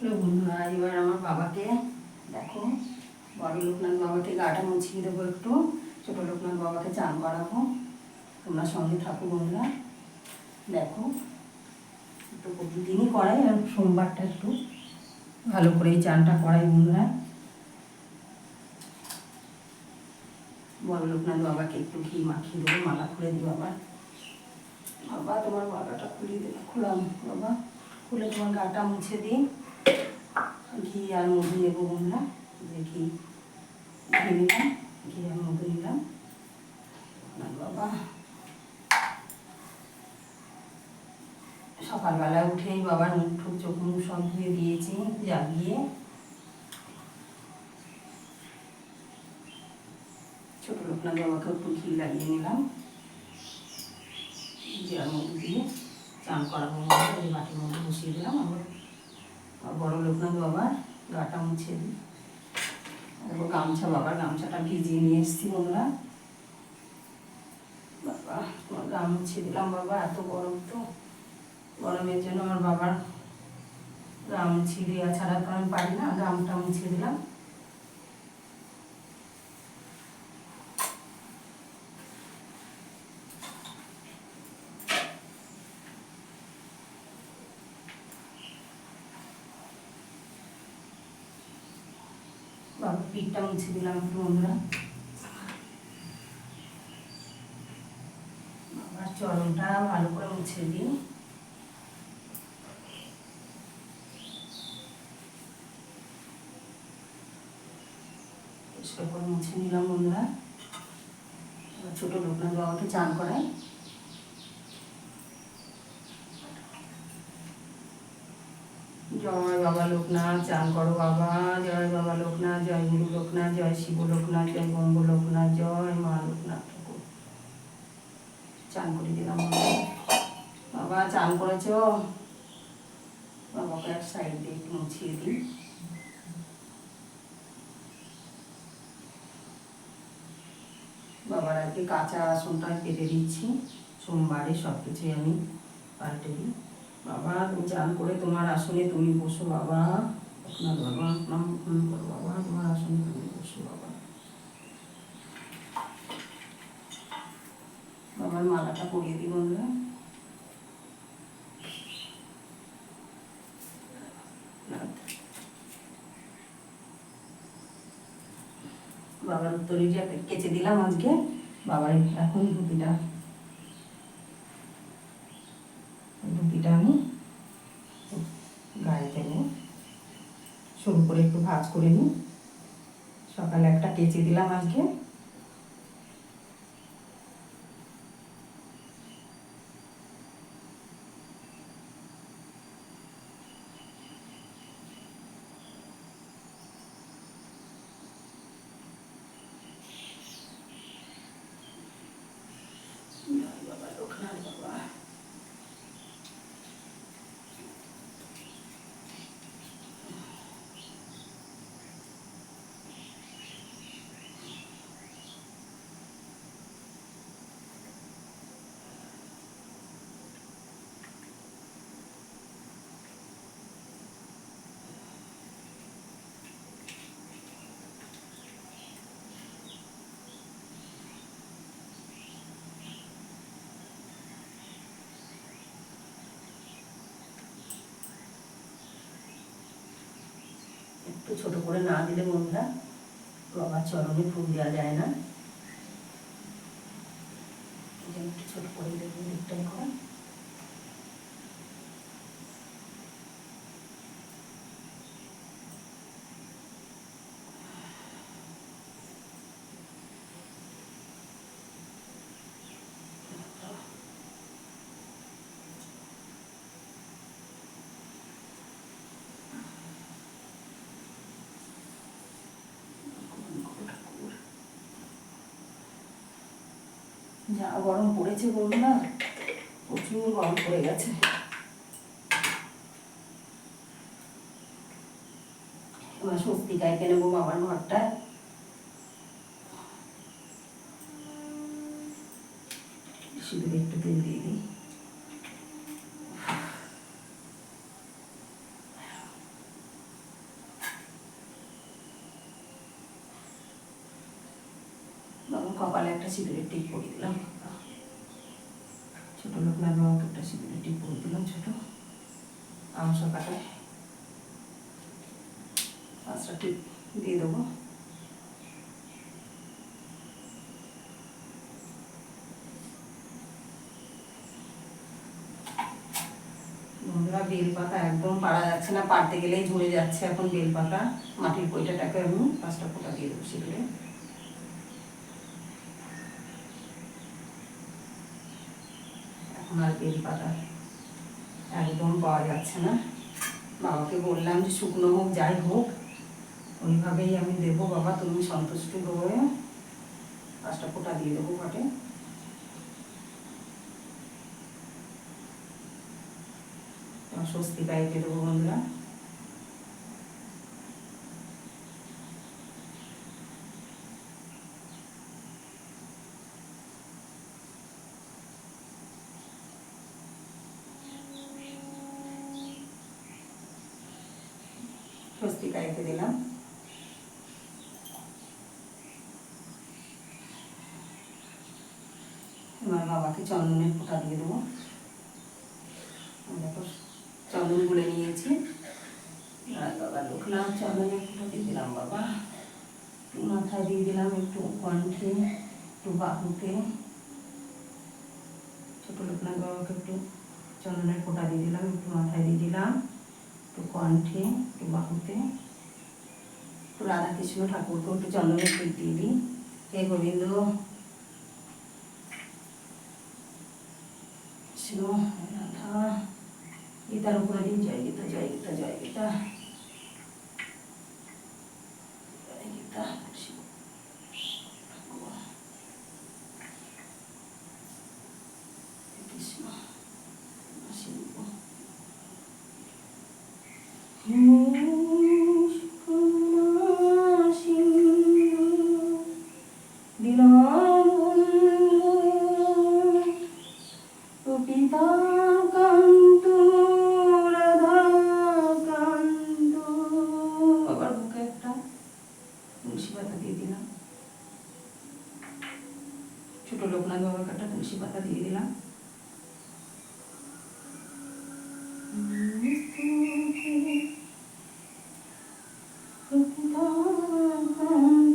Hello বন্ধুরা, এবার আমার বাবাকে দেখো। বড় লোকনাথ বাবাকে গাটা মুছিয়ে দেবো একটু। ছোটো লোকনাথ বাবাকে চান করাবো। তোমরা সঙ্গে থাকো বন্ধুরা। দেখো, একটু প্রতিদিনই করাই, আর সোমবারটা একটু ভালো করে এই চানটা করাই বন্ধুরা। বড় লোকনাথ বাবাকে একটু ঘি মাখিয়ে দেবো, মালা খুলে দিই বাবা বাবা, তোমার বাবাটা খুলিয়ে দিলাম, খুলাম। বাবা, খুলে তোমার গাটা মুছে দিই। ঘি আর মধু নেব বন্ধুরা যে ঘি ঘি নিলাম, ঘি আর মধু নিলাম। বাবা, সকালবেলা উঠেই বাবার মুখ ঠুক চোখ মুখ সব ধুয়ে দিয়েছি, জাগিয়ে। ছোটো লোকনাথ বাবাকে একটু ঘি লাগিয়ে নিলাম। ঘি আর মধু দিয়ে চান করাবো বাটির মধ্যে বসিয়ে দিলাম। আর বড় লোকনাথ বাবার গাটা মুছে দিই। দেখো গামছা বাবার গামছাটা ভিজিয়ে নিয়ে এসছি বন্ধুরা। বাবা গা মুছে দিলাম বাবা, এত গরম তো। গরমের জন্য আমার বাবার গা মুছিয়ে দেওয়া ছাড়া তো আমি পারি না, গামটা মুছে দিলাম। পিঠটা মুছে দিলাম একটু বন্ধুরা। বাবার চরণটা ভালো করে মুছে দিই। করে মুছে নিলাম বন্ধুরা। ছোটো লোকনাথ বাবাকে চান করাই জয় বাবা লোকনাথ, চান করো বাবা, জয় বাবা লোকনাথ, জয় গুরু লোকনাথ, জয় শিব লোকনাথ, জয় গঙ্গ লোকনাথ, জয় মা লোকনাথ ঠাকুর। চান করে দিলাম। বাবা, চান করেছ? বাবাকে এক সাইড দিয়ে একটু মুছিয়ে দিই। বাবার আজকে কাঁচা আসনটা কেটে দিচ্ছি। সোমবারে সব কিছুই আমি পাল্টে দিই। বাবা, তুমি চান করে তোমার আসনে তুমি বসো বাবা। আপনার বাবা নাম গ্রহণ করো বাবা, তোমার আসনে তুমি বসো বাবা। বাবার মালাটা পরিয়ে দিই বন্ধুরা। বাবার উত্তরীটা কেচে দিলাম আজকে। বাবার এখন ধুতিটা আমি গায়ে দেবো সরু করে একটু ভাজ করে নিই। সকালে একটা কেচে দিলাম আজকে জয় বাবা লোকনাথ বাবা একটু ছোট করে না দিলে বন্ধুরা, বাবার চরণে ফুল দেওয়া যায় না। ছোট করে দেবো দিকটাই করে। যা গরম পড়েছে বন্ধুরা প্রচুর গরম পড়ে গেছে। এবার স্বস্তিকায় কেন নেব বাবার ঘরটা সিঁদুর একটু তেল দিয়ে দিই। একটা টিপ পরিয়ে দিলাম। ছোট লোকনাথ বাবাকে একটা সিঁদুরের টিপ পরিয়ে দিলাম ছোট। আমসা কাটায় পাঁচটা দিয়ে দেবো। বন্ধুরা বেলপাতা একদম পারা যাচ্ছে না পারতে গেলেই ঝরে যাচ্ছে এখন বেলপাতা। মাটির পয়টাটাকে আমি পাঁচটা ফোঁটা দিয়ে দেবো সেগুলো বেল পাতা একদম পাওয়া যাচ্ছে না। বাবাকে বললাম যে, শুকনো হোক, যাই হোক, ওইভাবেই আমি দেবো বাবা, তুমি সন্তুষ্ট হয়ে পাঁচটা ফোটা দিয়ে দেবো ঘটে। স্বস্তি পাইতে দেবো বন্ধুরা। স্বস্তি গাইতে দিলাম। এবার বাবাকে চন্দনের ফোঁটা দিয়ে দেবো। দেখো চন্দন গুলে নিয়েছি। বাবা লোকনাথ চন্দনের ফোঁটা দিয়ে দিলাম বাবা। একটু মাথায় দিয়ে দিলাম একটু কণ্ঠে, একটু বাহুতে। ছোট লোকনাথ বাবাকে একটু চন্দনের ফোঁটা দিয়ে দিলাম, একটু মাথায় দিয়ে দিলাম। একটু কণ্ঠে, একটু বাহুতে। একটু রাধাকৃষ্ণ ঠাকুরকে একটু চন্দনের ফুল দিয়ে দিই। হে গোবিন্দ। শিব রাধা। গীতার উপরে দিন। জয় গীতা জয় গীতা জয় গীতা জয় গীতা শিব ঠাকুর। কৃষ্ণ শিব পিতা কান্ত রাধা কান্ত আবার বুকে একটা তুলসী পাতা দিয়ে দিলাম ছোট লোকনাথ বাবার কাটা তুলসী পাতা দিয়ে দিলাম।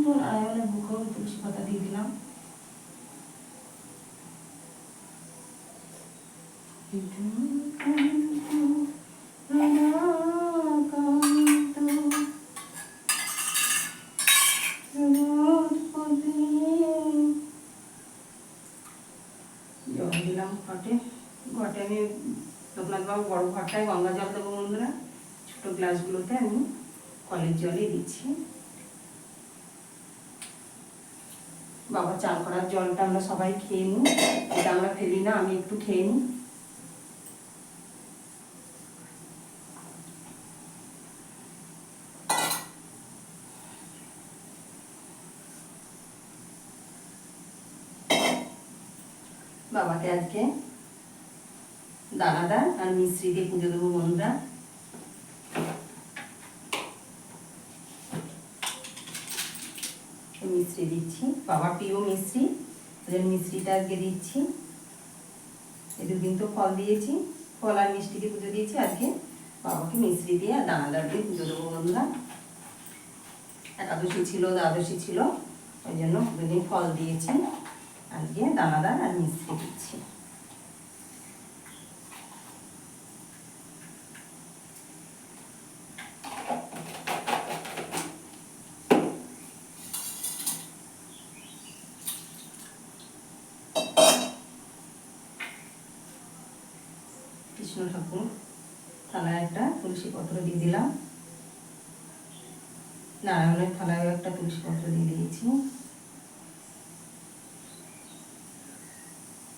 নারায়ণের বুকেও তুলসী পাতা দিয়ে দিলাম। জল লোকনাথ বাবু বড় ঘরটায় গঙ্গা জল দেবো বন্ধুরা। ছোট গ্লাসগুলোতে আমি কলের জলই দিচ্ছি। বাবা, চান করার জলটা আমরা সবাই খেয়ে নিই। এটা আমরা ফেলি না, আমি একটু খেয়ে নিই। বাবাকে আজকে দানাদার আর মিশ্রি দিয়ে পুজো দেবো বন্ধুরা। মিশ্রি দিচ্ছি। বাবার প্রিয় মিশ্রি ওদের মিশ্রিটা আজকে দিচ্ছি। এই দুদিন তো ফল দিয়েছি, ফল আর মিষ্টি দিয়ে পুজো দিয়েছি। আজকে বাবাকে মিশ্রি দিয়ে আর দানাদার দিয়ে পুজো দেবো বন্ধুরা। একাদশী ছিল, দ্বাদশী ছিল, ওই জন্য দুদিন ফল দিয়েছি। আজকে দানাদার আর মিশ্রি দিচ্ছি কৃষ্ণ ঠাকুর থালায় একটা তুলসী পত্র দিয়ে দিলাম। নারায়ণের থালায় একটা তুলসী পত্র দিয়ে দিয়েছি।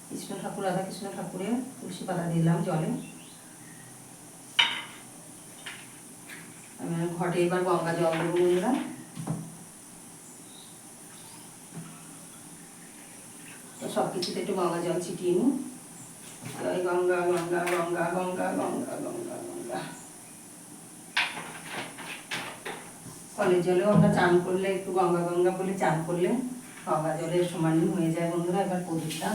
কৃষ্ণ ঠাকুর রাধা কৃষ্ণ ঠাকুরের তুলসী পাতা দিলাম জলে। ঘটে এবার গঙ্গা জল দেবো বন্ধুরা। তো সব কিছুতে একটু গঙ্গা জল ছিটিয়ে নিই। গঙ্গা গঙ্গা গঙ্গা গঙ্গা গঙ্গা গঙ্গা। কলের জলেও আমরা চান করলে, একটু গঙ্গা গঙ্গা বলে চান করলে গঙ্গা জলের সমানই হয়ে যায় বন্ধুরা। এবার প্রদীপটা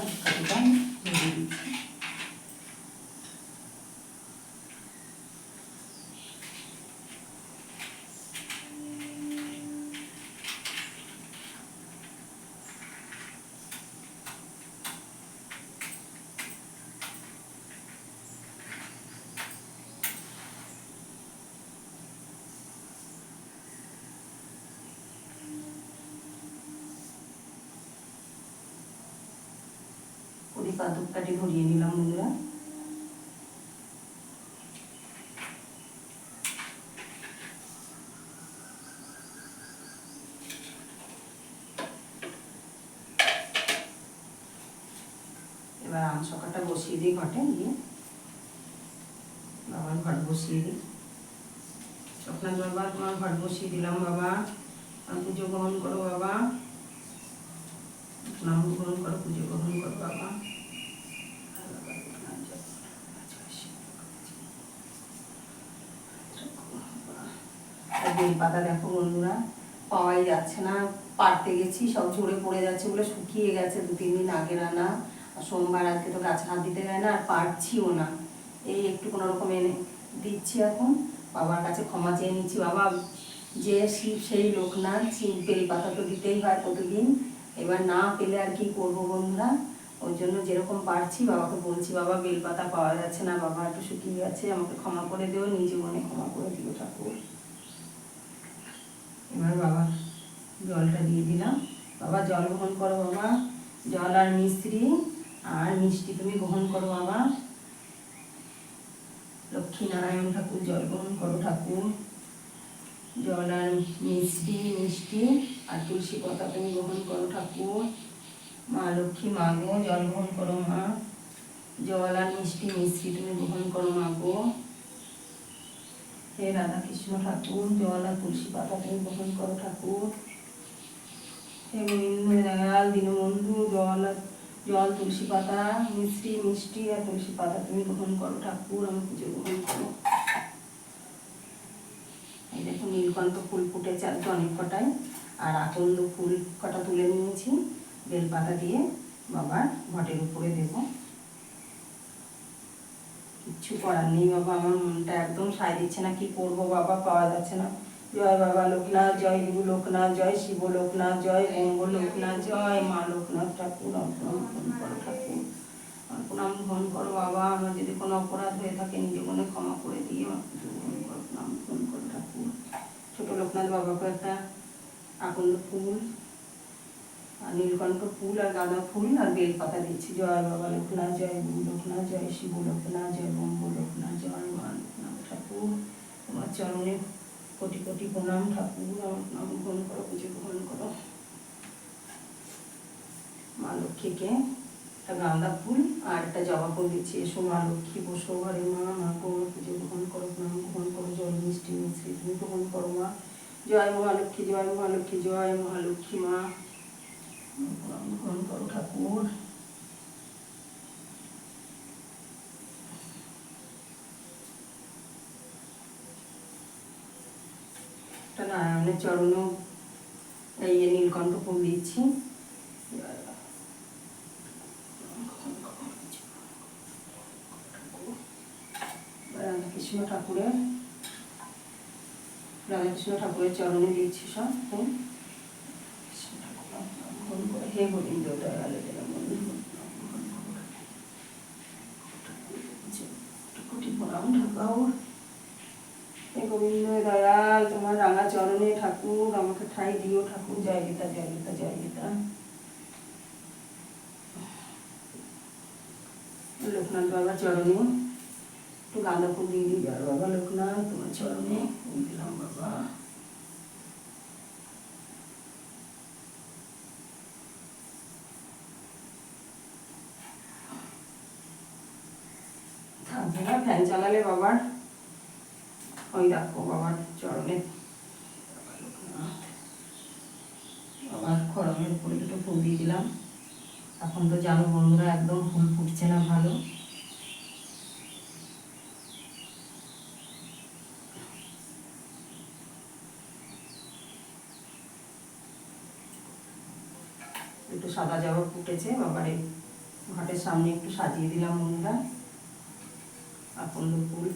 দিচ্ছি প্রদীপ ধরিয়ে নিলাম বন্ধুরা। এবার আম সকাটা বসিয়ে দিই ঘটে দিয়ে বাবার ঘট বসিয়ে দিই। স্বপ্নাথ বাবা তোমার ঘট বসিয়ে দিলাম বাবা। পুজো গ্রহণ করো বাবা। নাম গ্রহণ করো, পুজো গ্রহণ করো বাবা। আর বেল পাতা দেখো বন্ধুরা, পাওয়াই যাচ্ছে না। পারতে গেছি, সব ঝরে পড়ে যাচ্ছে বলে শুকিয়ে গেছে দু, তিন দিন আগের আনা আর সোমবার আজকে তো গাছ হাত দিতে যায় না, আর পারছিও না। এই একটু কোনো রকম এনে দিচ্ছি এখন। বাবার কাছে ক্ষমা চেয়ে নিচ্ছি। বাবা যে শিব, সেই লোক না শিব বেল পাতা তো দিতেই হয় প্রতিদিন। এবার না পেলে আর কি করব বন্ধুরা? ওই জন্য যেরকম পারছি বাবাকে বলছি, বাবা, বেল পাতা পাওয়া যাচ্ছে না, বাবা একটু শুকিয়ে গেছে, আমাকে ক্ষমা করে দিও, নিজে মনে ক্ষমা করে দিও ঠাকুর। এবার বাবা জলটা দিয়ে দিলাম। বাবা জল গ্রহণ করো বাবা। জল আর মিস্ত্রি আর মিষ্টি তুমি গ্রহণ করো বাবা। লক্ষ্মী নারায়ণ ঠাকুর জল গ্রহণ করো ঠাকুর। জল আর মিষ্টি মিষ্টি আর তুলসী পাতা তুমি গ্রহণ করো ঠাকুর। মা লক্ষ্মী, মা গো, জল গ্রহণ করো মা। জল আর মিষ্টি মিষ্টি তুমি গ্রহণ করো মা গো। হে রাধা কৃষ্ণ ঠাকুর জল তুলসী পাতা তুমি গ্রহণ করো ঠাকুর। হে গোবিন্দ দীনবন্ধু জল জল তুলসী পাতা, মিষ্টি মিষ্টি আর তুলসী পাতা তুমি গ্রহণ করো ঠাকুর, আমি পুজো গ্রহণ করো। এই দেখো নীলকণ্ঠ ফুল ফুটেছে আর অনেক কটাই আর আকন্দ ফুল কটা তুলে নিয়েছি, বেলপাতা দিয়ে বাবার ঘটের উপরে দেব। কিচ্ছু করার নেই বাবা, আমার মনটা একদম সায় দিচ্ছে না, কি করব বাবা, পাওয়া যাচ্ছে না। জয় বাবা লোকনাথ, জয় গুরু লোকনাথ, জয় শিব লোকনাথ, জয় বঙ্গ লোকনাথ, জয় মা লোকনাথ ঠাকুর প্রণাম করো ঠাকুর। প্রণাম গ্রহণ করো বাবা, আমার যদি কোনো অপরাধ হয়ে থাকে নিজে ক্ষমা করে দিয়ে গ্রহণ করো প্রণাম ঠাকুর। ছোট লোকনাথ বাবাকে একটা আকন্দ ফুল নীলকণ্ঠ ফুল আর গাঁদা ফুল আর বেল পাতা দিচ্ছি। জয় বাবা, লোকনাথ জয় লোকনাথ জয়, শিব, লোকনাথ জয় বম্ব লোকনাথ জয় মা ঠাকুর। তোমার চরণে কোটি কোটি প্রণাম, ঠাকুর, আমার নাম গ্রহণ করো, পুজো গ্রহণ করো। মা লক্ষ্মীকে একটা গাঁদা ফুল আর একটা জবা ফুল দিচ্ছি। এসো মা লক্ষ্মী, বসো ঘরে মা মা গো, পুজো গ্রহণ করো, প্রণাম গ্রহণ করো, জল, মিষ্টি মিষ্টি তুমি গ্রহণ করো মা। জয় মহালক্ষ্মী জয় মহালক্ষ্মী জয় মহালক্ষ্মী মা। গ্রহণ নারায়ণের চরণও এই নীলকণ্ঠ ফুল দিচ্ছি রাধাকৃষ্ণ ঠাকুরের রাধাকৃষ্ণ ঠাকুরের চরণে দিচ্ছি সব। প্রণাম ঠাকুর হে গোবিন্দ দয়াল তোমার রাঙা চরণে ঠাকুর আমাকে ঠাই দিও ঠাকুর জয় গীতা জয় গীতা জয় গীতা লোকনাথ বাবার চরণে একটু গাঁদা ফুল দিয়ে দিই বাবা লোকনাথ তোমার চরণে দিলাম বাবা থাকবে না ফ্যান চালালে বাবার? ওই দেখো, বাবার চরণে। বাবার খড়মের উপরে দুটো ফুল দিয়ে দিলাম। এখন তো জানো বন্ধুরা, একদম ফুল ফুটছে না ভালো। একটু সাদা জবা ফুটেছে, বাবারে ঘাটের সামনে একটু সাজিয়ে দিলাম বন্ধুরা। ফুল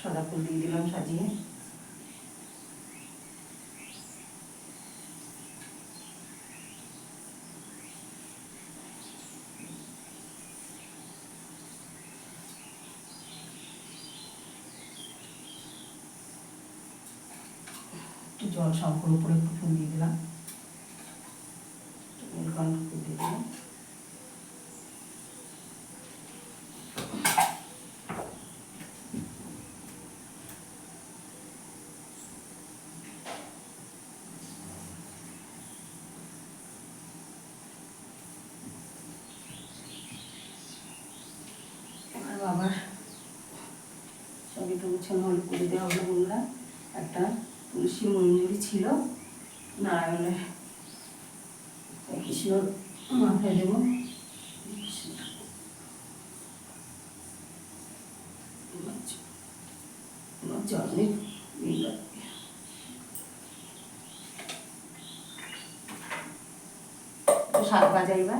সাদা ফুল দিয়ে দিলাম সাজিয়ে। জল শঙ্কর উপরে ফুল দিয়ে দিলাম একটু নীলকণ্ঠ ফুল দিয়ে দিলাম আমার বাবার তো গুছানো হলো করে দেওয়া হলো বন্ধুরা। একটা তুলসী মঞ্জুরি ছিল, নারায়ণের। কৃষ্ণ মাথায় দেবো। জল নেই শাক বাজাইবা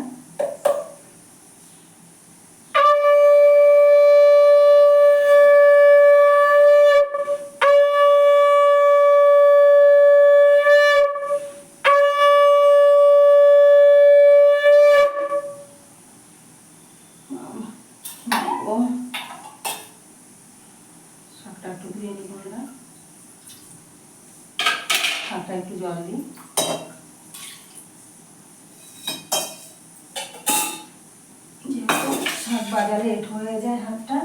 ও শাকটা একটু ধুয়ে নিব না শাকটা একটু জল দিই যেহেতু শাক বাজারে এট হয়ে যায় হাতটা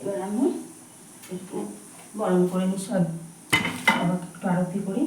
এবার আমি একটু গরম করে নিই সব একটু আরতি করি।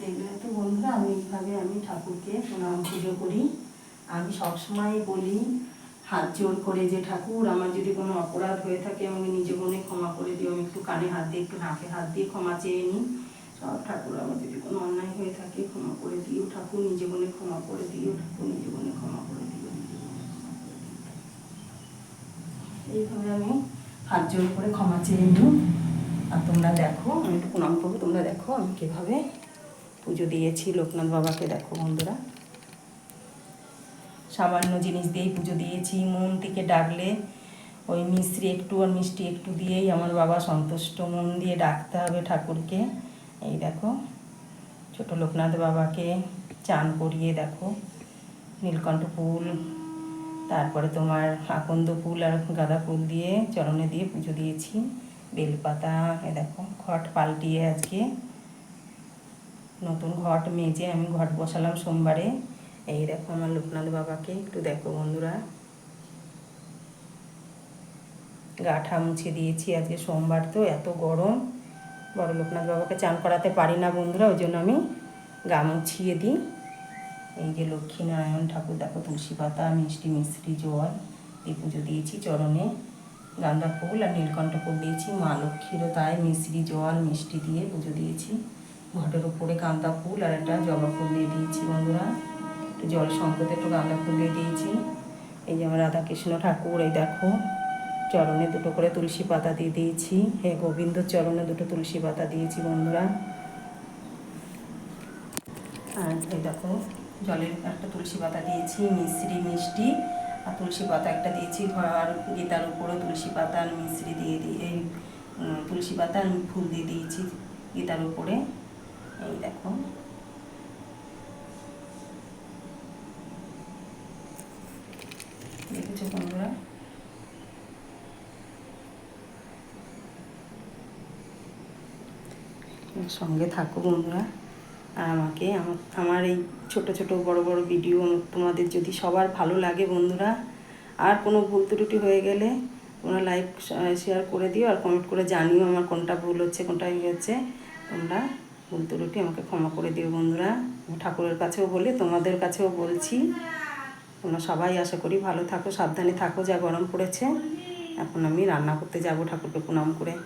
দেখলে তো বন্ধুরা, আমি এইভাবে আমি ঠাকুরকে প্রণাম, পুজো করি। আমি সবসময় বলি, হাত জোর করে যে, ঠাকুর, আমার যদি কোনো অপরাধ হয়ে থাকে, আমাকে নিজে মনে ক্ষমা করে দিও। আমি একটু কানে হাত দিয়ে, একটু নাকে হাত দিয়ে ক্ষমা চেয়ে নিই। সব ঠাকুর, আমার যদি কোনো অন্যায় হয়ে থাকে, ক্ষমা করে দিও। ঠাকুর, নিজে মনে ক্ষমা করে দিও। ঠাকুর, নিজে মনে ক্ষমা করে দিও। এইভাবে আমি হাত জোর করে ক্ষমা চেয়ে নিই। আর তোমরা দেখো, আমি একটু প্রণাম করব, তোমরা দেখো আমি কীভাবে পুজো দিয়েছি, লোকনাথ বাবাকে দেখো বন্ধুরা। সামান্য জিনিস দিয়েই পুজো দিয়েছি মন থেকে ডাকলে ওই মিশ্রি একটু আর মিষ্টি একটু দিয়েই আমার বাবা সন্তুষ্ট, মন দিয়ে ডাকতে হবে ঠাকুরকে। এই দেখো, ছোট লোকনাথ বাবাকে চান করিয়ে দেখো, নীলকণ্ঠ ফুল, তারপরে তোমার আকন্দ ফুল আর গাঁদা ফুল দিয়ে চরণে দিয়ে পুজো দিয়েছি। বেলপাতা এ দেখো, খট পাল্টিয়ে আজকে নতুন ঘট মেজে আমি ঘট বসালাম সোমবারে। এই দেখো আমার লোকনাথ বাবাকে, একটু দেখো বন্ধুরা। গাঠা মুছে দিয়েছি আজকে সোমবার তো, এত গরম। বড় লোকনাথ বাবাকে চান করাতে পারি না বন্ধুরা, ওই জন্য আমি গা মুছিয়ে দিই। এই যে লক্ষ্মীনারায়ণ ঠাকুর, দেখো তুলসী পাতা, মিষ্টি মিষ্টি জল, এই পুজো দিয়েছি চরণে। গাঁদা ফুল আর নীলকণ্ঠ ফুল দিয়েছি, মা লক্ষ্মীরও তাই মিশ্রি জল, মিষ্টি দিয়ে পুজো দিয়েছি। ঘটের উপরে গাঁদা ফুল আর একটা জবা ফুল দিয়ে দিয়েছি বন্ধুরা। একটু জল সংকটে একটু গাঁদা ফুল দিয়ে দিয়েছি। এই যে আমার রাধাকৃষ্ণ ঠাকুর, এই দেখো, চরণে দুটো করে তুলসী পাতা দিয়ে দিয়েছি। হে গোবিন্দ, চরণে দুটো তুলসী পাতা দিয়েছি বন্ধুরা। আর এই দেখো, জলের একটা তুলসী পাতা দিয়েছি, মিশ্রি মিষ্টি। আর তুলসী পাতা একটা দিয়েছি ঘর গীতার উপরে তুলসী পাতা আর মিশ্রি দিয়ে দিয়ে তুলসী পাতা আর ফুল দিয়ে দিয়েছি গীতার উপরে। এই দেখো। দেখেছ আমার সঙ্গে থাকো বন্ধুরা। আর আমাকে, আমার আমার এই ছোট ছোট বড় বড় ভিডিও তোমাদের যদি সবার ভালো লাগে বন্ধুরা, আর কোনো ভুল ত্রুটি হয়ে গেলে তোমরা লাইক শেয়ার করে দিও আর কমেন্ট করে জানিও আমার কোনটা ভুল হচ্ছে, কোনটা ইয়ে হচ্ছে। তোমরা ভুল ত্রুটি আমাকে ক্ষমা করে দিও বন্ধুরা। ঠাকুরের কাছেও বলে, তোমাদের কাছেও বলছি। তোমরা সবাই আশা করি ভালো থাকো, সাবধানে থাকো, যা গরম পড়েছে। এখন আমি রান্না করতে যাব ঠাকুরকে প্রণাম করে।